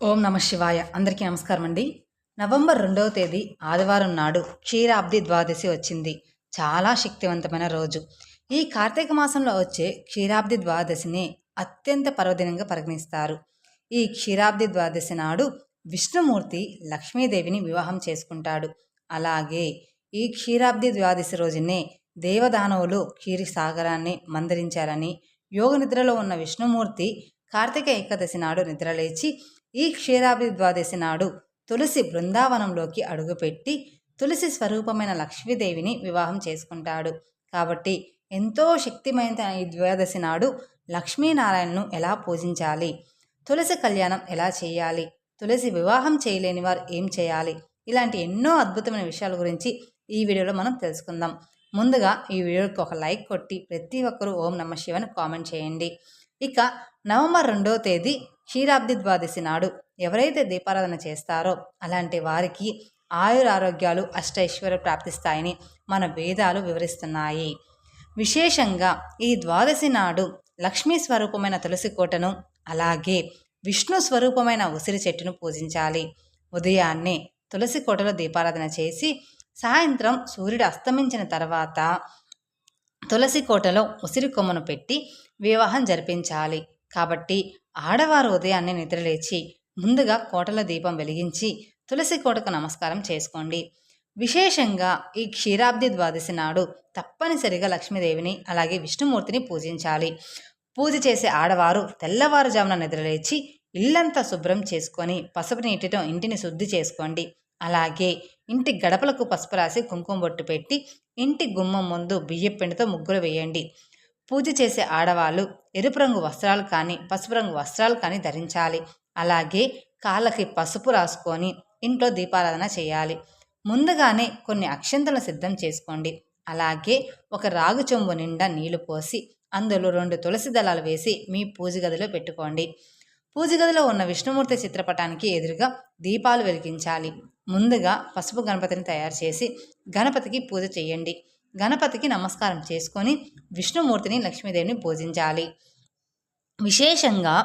ఓం నమ శివాయ. అందరికీ నమస్కారం అండి. నవంబర్ రెండవ తేదీ ఆదివారం నాడు క్షీరాబ్ది ద్వాదశి వచ్చింది. చాలా శక్తివంతమైన రోజు. ఈ కార్తీక మాసంలో వచ్చే క్షీరాబ్ది ద్వాదశిని అత్యంత పర్వదినంగా పరిగణిస్తారు. ఈ క్షీరాబ్ది ద్వాదశి నాడు విష్ణుమూర్తి లక్ష్మీదేవిని వివాహం చేసుకుంటాడు. అలాగే ఈ క్షీరాబ్ది ద్వాదశి రోజునే దేవదానవులు క్షీరి సాగరాన్ని మందరించారని యోగ నిద్రలో ఉన్న విష్ణుమూర్తి కార్తీక ఏకాదశి నాడు నిద్రలేచి ఈ క్షీరాభి ద్వాదశి నాడు తులసి బృందావనంలోకి అడుగుపెట్టి తులసి స్వరూపమైన లక్ష్మీదేవిని వివాహం చేసుకుంటాడు. కాబట్టి ఎంతో శక్తిమైన ఈ ద్వాదశి నాడు లక్ష్మీనారాయణను ఎలా పూజించాలి? తులసి కళ్యాణం ఎలా చేయాలి? తులసి వివాహం చేయలేని వారు ఏం చేయాలి? ఇలాంటి ఎన్నో అద్భుతమైన విషయాల గురించి ఈ వీడియోలో మనం తెలుసుకుందాం. ముందుగా ఈ వీడియోకి ఒక లైక్ కొట్టి ప్రతి ఒక్కరూ ఓం నమ శివని కామెంట్ చేయండి. ఇక నవంబర్ రెండవ తేదీ క్షీరాబ్ది ద్వాదశి నాడు ఎవరైతే దీపారాధన చేస్తారో అలాంటి వారికి ఆయురారోగ్యాలు అష్టైశ్వర్య ప్రాప్తిస్తాయని మన వేదాలు వివరిస్తున్నాయి. విశేషంగా ఈ ద్వాదశి నాడు లక్ష్మీ స్వరూపమైన తులసి కోటను అలాగే విష్ణు స్వరూపమైన ఉసిరి చెట్టును పూజించాలి. ఉదయాన్నే తులసి కోటలో దీపారాధన చేసి సాయంత్రం సూర్యుడు అస్తమించిన తర్వాత తులసి కోటలో ఉసిరి కొమ్మను పెట్టి వివాహం జరిపించాలి. కాబట్టి ఆడవారు ఉదయాన్నే నిద్రలేచి ముందుగా కోటల దీపం వెలిగించి తులసి కోటకు నమస్కారం చేసుకోండి. విశేషంగా ఈ క్షీరాబ్ది ద్వాదశి నాడు తప్పనిసరిగా లక్ష్మీదేవిని అలాగే విష్ణుమూర్తిని పూజించాలి. పూజ చేసే ఆడవారు తెల్లవారుజామున నిద్రలేచి ఇల్లంతా శుభ్రం చేసుకొని పసుపు నీటితో ఇంటిని శుద్ధి చేసుకోండి. అలాగే ఇంటి గడపలకు పసుపు రాసి కుంకుమ బొట్టు పెట్టి ఇంటి గుమ్మం ముందు బియ్యపిండితో ముగ్గులు వేయండి. పూజ చేసే ఆడవాళ్ళు ఎరుపు రంగు వస్త్రాలు కానీ పసుపు రంగు వస్త్రాలు కానీ ధరించాలి. అలాగే కాళ్ళకి పసుపు రాసుకొని ఇంట్లో దీపారాధన చేయాలి. ముందుగానే కొన్ని అక్షంతలను సిద్ధం చేసుకోండి. అలాగే ఒక రాగు చెంబు నిండా నీళ్ళు పోసి అందులో రెండు తులసి దళాలు వేసి మీ పూజ గదిలో పెట్టుకోండి. పూజ గదిలో ఉన్న విష్ణుమూర్తి చిత్రపటానికి ఎదురుగా దీపాలు వెలిగించాలి. ముందుగా పసుపు గణపతిని తయారు చేసి గణపతికి పూజ చేయండి. గణపతికి నమస్కారం చేసుకొని విష్ణుమూర్తిని లక్ష్మీదేవిని పూజించాలి. విశేషంగా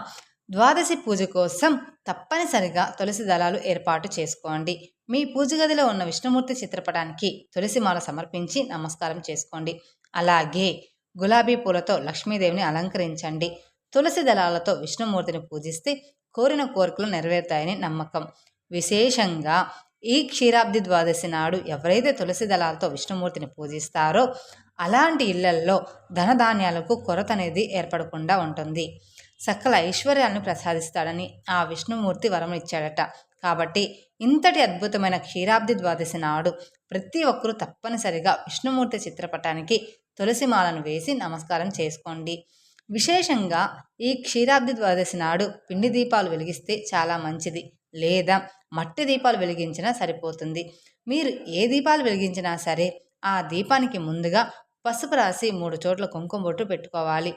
ద్వాదశి పూజ కోసం తప్పనిసరిగా తులసి దళాలు ఏర్పాటు చేసుకోండి. మీ పూజ గదిలో ఉన్న విష్ణుమూర్తి చిత్రపటానికి తులసి మాల సమర్పించి నమస్కారం చేసుకోండి. అలాగే గులాబీ పూలతో లక్ష్మీదేవిని అలంకరించండి. తులసి దళాలతో విష్ణుమూర్తిని పూజిస్తే కోరిన కోరికలు నెరవేరుతాయని నమ్మకం. విశేషంగా ఈ క్షీరాబ్ది ద్వాదశి నాడు ఎవరైతే తులసి దళాలతో విష్ణుమూర్తిని పూజిస్తారో అలాంటి ఇళ్ళల్లో ధనధాన్యాలకు కొరత అనేది ఏర్పడకుండా ఉంటుంది. సకల ఐశ్వర్యాలను ప్రసాదిస్తాడని ఆ విష్ణుమూర్తి వరం ఇచ్చాడట. కాబట్టి ఇంతటి అద్భుతమైన క్షీరాబ్ది ద్వాదశి నాడు ప్రతి ఒక్కరూ తప్పనిసరిగా విష్ణుమూర్తి చిత్రపటానికి తులసిమాలను వేసి నమస్కారం చేసుకోండి. విశేషంగా ఈ క్షీరాబ్ది ద్వాదశి నాడు పిండి దీపాలు వెలిగిస్తే చాలా మంచిది. లేదా మట్టి దీపాలు వెలిగించినా సరిపోతుంది. మీరు ఏ దీపాలు వెలిగించినా సరే ఆ దీపానికి ముందుగా పసుపు రాసి మూడు చోట్ల కుంకుమ బొట్టు పెట్టుకోవాలి.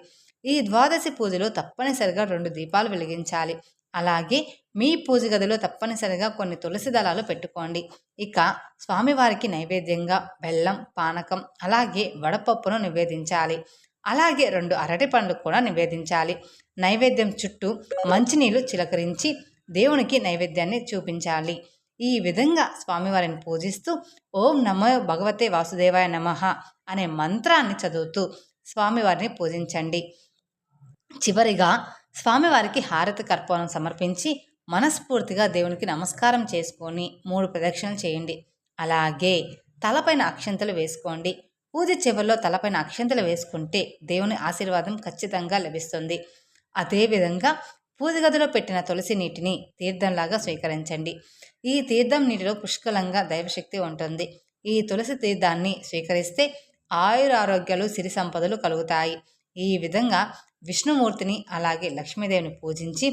ఈ ద్వాదశి పూజలో తప్పనిసరిగా రెండు దీపాలు వెలిగించాలి. అలాగే మీ పూజ గదిలో తప్పనిసరిగా కొన్ని తులసి దళాలు పెట్టుకోండి. ఇక స్వామివారికి నైవేద్యంగా బెల్లం పానకం అలాగే వడపప్పును నివేదించాలి. అలాగే రెండు అరటి పండ్లు కూడా నివేదించాలి. నైవేద్యం చుట్టూ మంచినీళ్ళు చిలకరించి దేవునికి నైవేద్యాన్ని చూపించాలి. ఈ విధంగా స్వామివారిని పూజిస్తూ ఓం నమో భగవతే వాసుదేవాయ నమ అనే మంత్రాన్ని చదువుతూ స్వామివారిని పూజించండి. చివరిగా స్వామివారికి హారతి కర్పూరం సమర్పించి మనస్ఫూర్తిగా దేవునికి నమస్కారం చేసుకొని మూడు ప్రదక్షిణలు చేయండి. అలాగే తలపైన అక్షంతలు వేసుకోండి. పూజ చివరిలో తలపైన అక్షంతలు వేసుకుంటే దేవుని ఆశీర్వాదం ఖచ్చితంగా లభిస్తుంది. అదేవిధంగా పూజగదిలో పెట్టిన తులసి నీటిని తీర్థంలాగా స్వీకరించండి. ఈ తీర్థం నీటిలో పుష్కలంగా దైవశక్తి ఉంటుంది. ఈ తులసి తీర్థాన్ని స్వీకరిస్తే ఆయురారోగ్యాలు సిరి సంపదలు కలుగుతాయి. ఈ విధంగా విష్ణుమూర్తిని అలాగే లక్ష్మీదేవిని పూజించి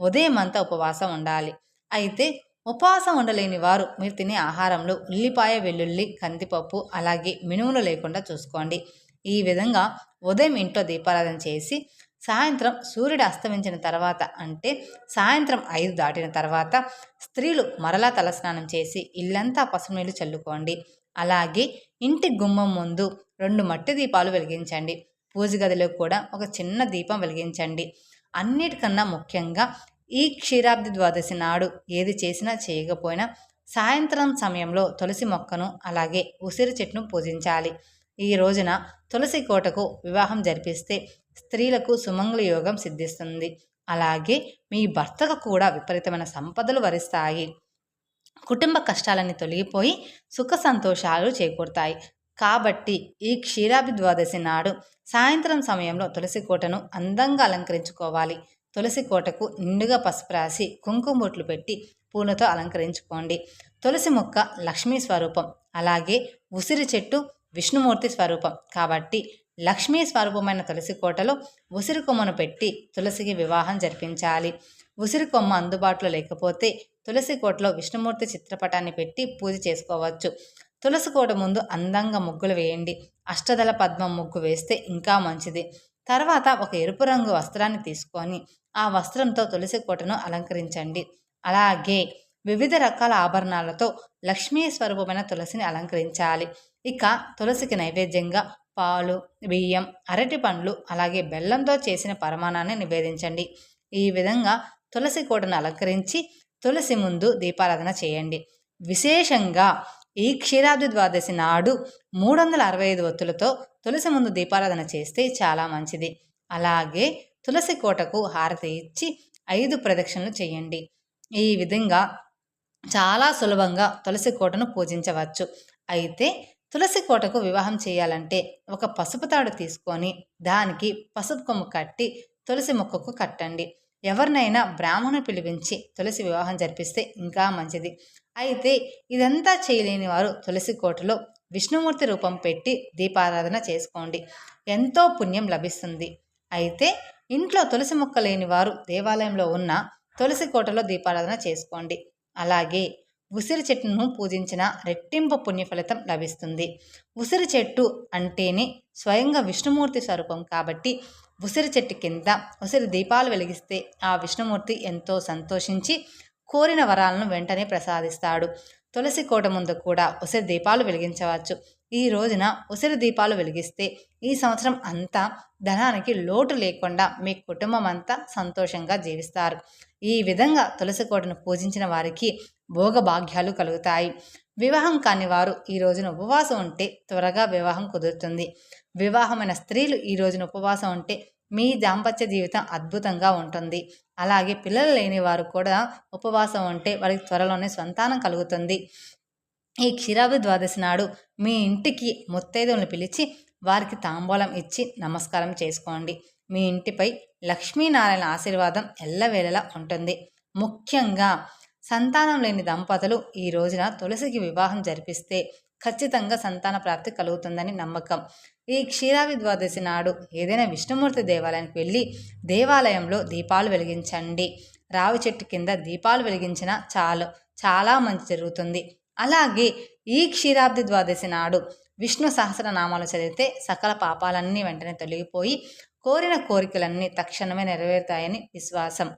ఉదయం అంతా ఉపవాసం ఉండాలి. అయితే ఉపవాసం ఉండలేని వారు మీరు తినే ఆహారంలో ఉల్లిపాయ వెల్లుల్లి కందిపప్పు అలాగే మినుములు లేకుండా చూసుకోండి. ఈ విధంగా ఉదయం ఇంట్లో దీపారాధన చేసి సాయంత్రం సూర్యుడు అస్తమించిన తర్వాత అంటే సాయంత్రం ఐదు దాటిన తర్వాత స్త్రీలు మరలా తలస్నానం చేసి ఇల్లంతా పసుపు నీళ్ళు చల్లుకోండి. అలాగే ఇంటి గుమ్మం ముందు రెండు మట్టి దీపాలు వెలిగించండి. పూజ గదిలో కూడా ఒక చిన్న దీపం వెలిగించండి. అన్నిటికన్నా ముఖ్యంగా ఈ క్షీరాబ్ది ద్వాదశి నాడు ఏది చేసినా చేయకపోయినా సాయంత్రం సమయంలో తులసి మొక్కను అలాగే ఉసిరి చెట్టును పూజించాలి. ఈ రోజున తులసి కోటకు వివాహం జరిపిస్తే స్త్రీలకు సుమంగళ యోగం సిద్ధిస్తుంది. అలాగే మీ భర్తకు కూడా విపరీతమైన సంపదలు వరిస్తాయి. కుటుంబ కష్టాలన్నీ తొలగిపోయి సుఖ సంతోషాలు చేకూరుతాయి. కాబట్టి ఈ క్షీరాభి ద్వాదశి నాడు సాయంత్రం సమయంలో తులసి కోటను అందంగా అలంకరించుకోవాలి. తులసి కోటకు నిండుగా పసుపు రాసి కుంకుమబొట్లు పెట్టి పూలతో అలంకరించుకోండి. తులసి మొక్క లక్ష్మీ స్వరూపం. అలాగే ఉసిరి చెట్టు విష్ణుమూర్తి స్వరూపం. కాబట్టి లక్ష్మీ స్వరూపమైన తులసి కోటలో ఉసిరి కొమ్మను పెట్టి తులసికి వివాహం జరిపించాలి. ఉసిరి కొమ్మ అందుబాటులో లేకపోతే తులసి కోటలో విష్ణుమూర్తి చిత్రపటాన్ని పెట్టి పూజ చేసుకోవచ్చు. తులసి కోట ముందు అందంగా ముగ్గులు వేయండి. అష్టదళ పద్మం ముగ్గు వేస్తే ఇంకా మంచిది. తర్వాత ఒక ఎరుపు రంగు వస్త్రాన్ని తీసుకొని ఆ వస్త్రంతో తులసి కోటను అలంకరించండి. అలాగే వివిధ రకాల ఆభరణాలతో లక్ష్మీ స్వరూపమైన తులసిని అలంకరించాలి. ఇక తులసికి నైవేద్యంగా పాలు బియ్యం అరటి పండ్లు అలాగే బెల్లంతో చేసిన పరమాణాన్ని నివేదించండి. ఈ విధంగా తులసి కోటను అలంకరించి తులసి ముందు దీపారాధన చేయండి. విశేషంగా ఈ క్షీరాబ్ది ద్వాదశి నాడు మూడు వందల అరవై ఐదు ఒత్తులతో తులసి ముందు దీపారాధన చేస్తే చాలా మంచిది. అలాగే తులసి కోటకు హారతి ఇచ్చి ఐదు ప్రదక్షిణలు చేయండి. ఈ విధంగా చాలా సులభంగా తులసి కోటను పూజించవచ్చు. అయితే తులసి కోటకు వివాహం చేయాలంటే ఒక పసుపు తాడు తీసుకొని దానికి పసుపు కొమ్ము కట్టి తులసి మొక్కకు కట్టండి. ఎవరినైనా బ్రాహ్మణు పిలిపించి తులసి వివాహం జరిపిస్తే ఇంకా మంచిది. అయితే ఇదంతా చేయలేని వారు తులసి కోటలో విష్ణుమూర్తి రూపం పెట్టి దీపారాధన చేసుకోండి. ఎంతో పుణ్యం లభిస్తుంది. అయితే ఇంట్లో తులసి మొక్క లేని వారు దేవాలయంలో ఉన్న తులసి కోటలో దీపారాధన చేసుకోండి. అలాగే ఉసిరి చెట్టును పూజించిన రెట్టింపు పుణ్య ఫలితం లభిస్తుంది. ఉసిరి చెట్టు అంటేనే స్వయంగా విష్ణుమూర్తి స్వరూపం కాబట్టి ఉసిరి చెట్టు కింద ఉసిరి దీపాలు వెలిగిస్తే ఆ విష్ణుమూర్తి ఎంతో సంతోషించి కోరిన వరాలను వెంటనే ప్రసాదిస్తాడు. తులసి కోట ముందు కూడా ఉసిరి దీపాలు వెలిగించవచ్చు. ఈ రోజున ఉసిరి దీపాలు వెలిగిస్తే ఈ సంవత్సరం అంతా ధనానికి లోటు లేకుండా మీ కుటుంబం అంతా సంతోషంగా జీవిస్తారు. ఈ విధంగా తులసి కోటను పూజించిన వారికి భోగభాగ్యాలు కలుగుతాయి. వివాహం కాని వారు ఈ రోజున ఉపవాసం ఉంటే త్వరగా వివాహం కుదురుతుంది. వివాహమైన స్త్రీలు ఈ రోజున ఉపవాసం ఉంటే మీ దాంపత్య జీవితం అద్భుతంగా ఉంటుంది. అలాగే పిల్లలు లేని వారు కూడా ఉపవాసం ఉంటే వారికి త్వరలోనే సంతానం కలుగుతుంది. ఈ క్షీరాభి ద్వాదశి నాడు మీ ఇంటికి ముత్తైదులను పిలిచి వారికి తాంబూలం ఇచ్చి నమస్కారం చేసుకోండి. మీ ఇంటిపై లక్ష్మీనారాయణ ఆశీర్వాదం ఎల్లవేళలా ఉంటుంది. ముఖ్యంగా సంతానం లేని దంపతులు ఈ రోజున తులసికి వివాహం జరిపిస్తే ఖచ్చితంగా సంతాన ప్రాప్తి కలుగుతుందని నమ్మకం. ఈ క్షీరావి ద్వాదశి నాడు ఏదైనా విష్ణుమూర్తి దేవాలయానికి వెళ్ళి దేవాలయంలో దీపాలు వెలిగించండి. రావి చెట్టు కింద దీపాలు వెలిగించిన చాలు. చాలా మంచి జరుగుతుంది. అలాగే ఈ క్షీరాబ్ది ద్వాదశి నాడు విష్ణు సహస్రనామాలు చదివితే సకల పాపాలన్నీ వెంటనే తొలగిపోయి కోరిన కోరికలన్నీ తక్షణమే నెరవేరుతాయని విశ్వాసం.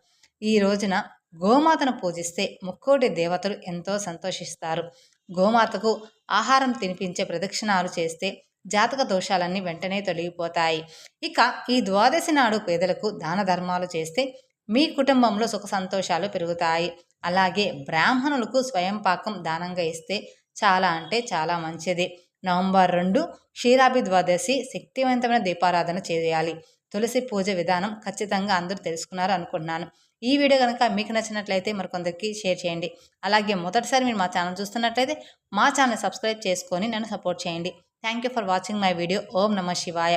ఈ రోజున గోమాతను పూజిస్తే ముక్కోటి దేవతలు ఎంతో సంతోషిస్తారు. గోమాతకు ఆహారం తినిపించే ప్రదక్షిణాలు చేస్తే జాతక దోషాలన్నీ వెంటనే తొలగిపోతాయి. ఇక ఈ ద్వాదశి నాడు పేదలకు దాన ధర్మాలు చేస్తే మీ కుటుంబంలో సుఖ సంతోషాలు పెరుగుతాయి. అలాగే బ్రాహ్మణులకు స్వయం పాకం దానంగా ఇస్తే చాలా అంటే చాలా మంచిది. నవంబర్ రెండు క్షీరాభి ద్వాదశి శక్తివంతమైన దీపారాధన చేయాలి. తులసి పూజ విధానం ఖచ్చితంగా అందరూ తెలుసుకున్నారు అనుకుంటున్నాను. ఈ వీడియో కనుక మీకు నచ్చినట్లయితే మరికొందరికి షేర్ చేయండి. అలాగే మొదటిసారి మీరు మా ఛానల్ చూస్తున్నట్లయితే మా ఛానల్ సబ్స్క్రైబ్ చేసుకొని నన్ను సపోర్ట్ చేయండి. Thank you for watching my video. Om Namah Shivaya.